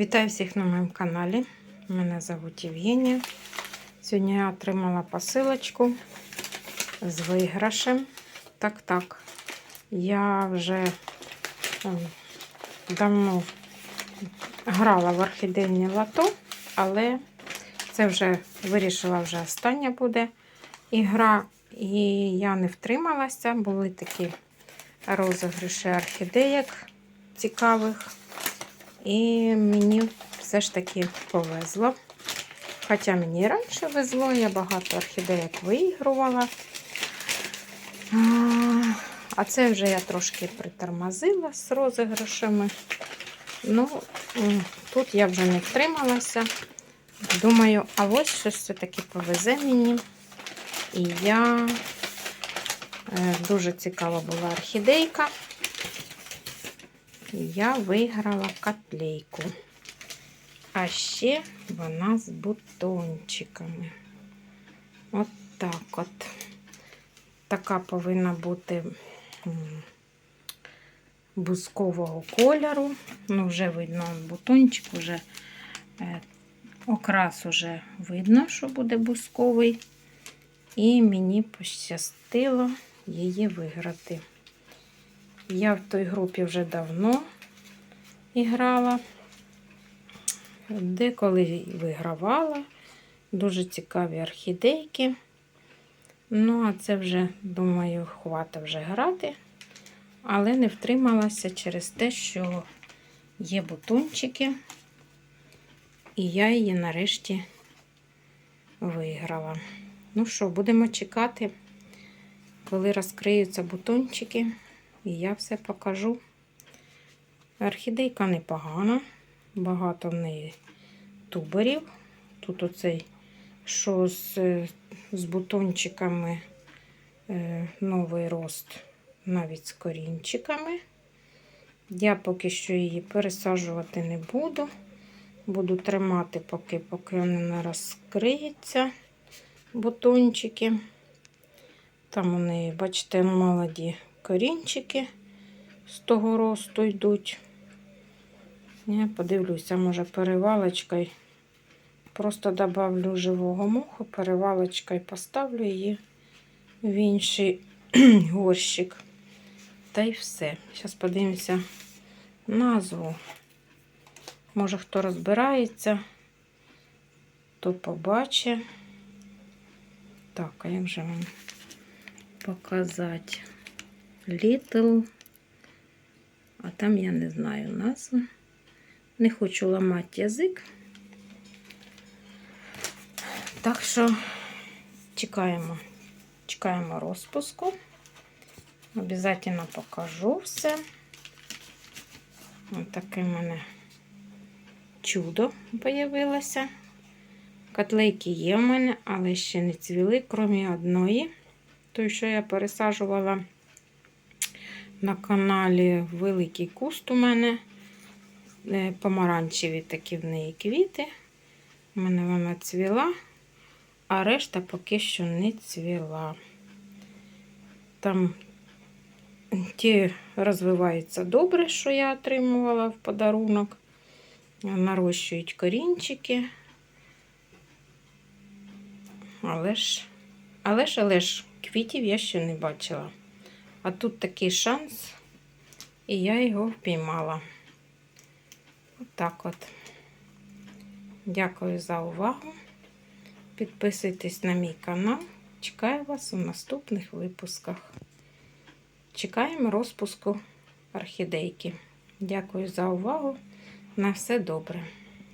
Вітаю всіх на моєму каналі. Мене звуть Євгенія. Сьогодні я отримала посилочку з виграшем. Так, так. Я вже ем, давно грала в орхідейні лото, але це вже вирішила, вже остання буде ігра. І я не втрималася. Були такі розіграші орхідеєк цікавих. І мені все ж таки повезло. Хоча мені раніше везло, я багато орхідеїк виігрувала. А це вже я трошки притормозила з розіграшами. Ну, тут я вже не втрималася. Думаю, а ось щось все-таки повезе мені. І я е, дуже цікава була орхідейка. Я виграла котлейку. А ще вона з бутончиками. От так от. Така повинна бути бускового кольору. Ну, вже видно бутончик, вже е, окрас уже видно, що буде бусковий. І мені пощастило її виграти. Я в той групі вже давно грала, деколи вигравала. Дуже цікаві орхідейки. Ну, а це вже, думаю, хвата вже грати. Але не втрималася через те, що є бутончики, і я її нарешті виграла. Ну що, будемо чекати, коли розкриються бутончики. І я все покажу. Орхідейка непогана, багато в неї туберів. Тут оцей, що з, з бутончиками е, новий рост, навіть з корінчиками. Я поки що її пересаджувати не буду. Буду тримати, поки поки вони не розкриються бутончики. Там у неї, бачите, молоді корінчики з того росту йдуть. Я подивлюся, може, перевалочкою. Просто добавлю живого моху, перевалочкою поставлю її в інший горщик. Та й все. Зараз подивимося назву. Може, хто розбирається, то побачить. Так, а як же вам показати? Little. А там я не знаю назву. Не хочу ламати язик. Так що чекаємо, чекаємо розпуску. Обязательно покажу все. Ось таке в мене чудо появилося. Котлейки є в мене, але ще не цвіли, крім одної. Той, що я пересаджувала на каналі Великий куст у мене. Е, помаранчеві такі в неї квіти. У мене вона цвіла, а решта поки що не цвіла. Там ті розвиваються добре, що я отримувала в подарунок. Нарощують корінчики. Але ж, але ж, але ж, квітів я ще не бачила. А тут такий шанс, і я його впіймала. Отак от. Дякую за увагу. Підписуйтесь на мій канал. Чекаю вас у наступних випусках. Чекаємо розпуску орхідейки. Дякую за увагу. На все добре.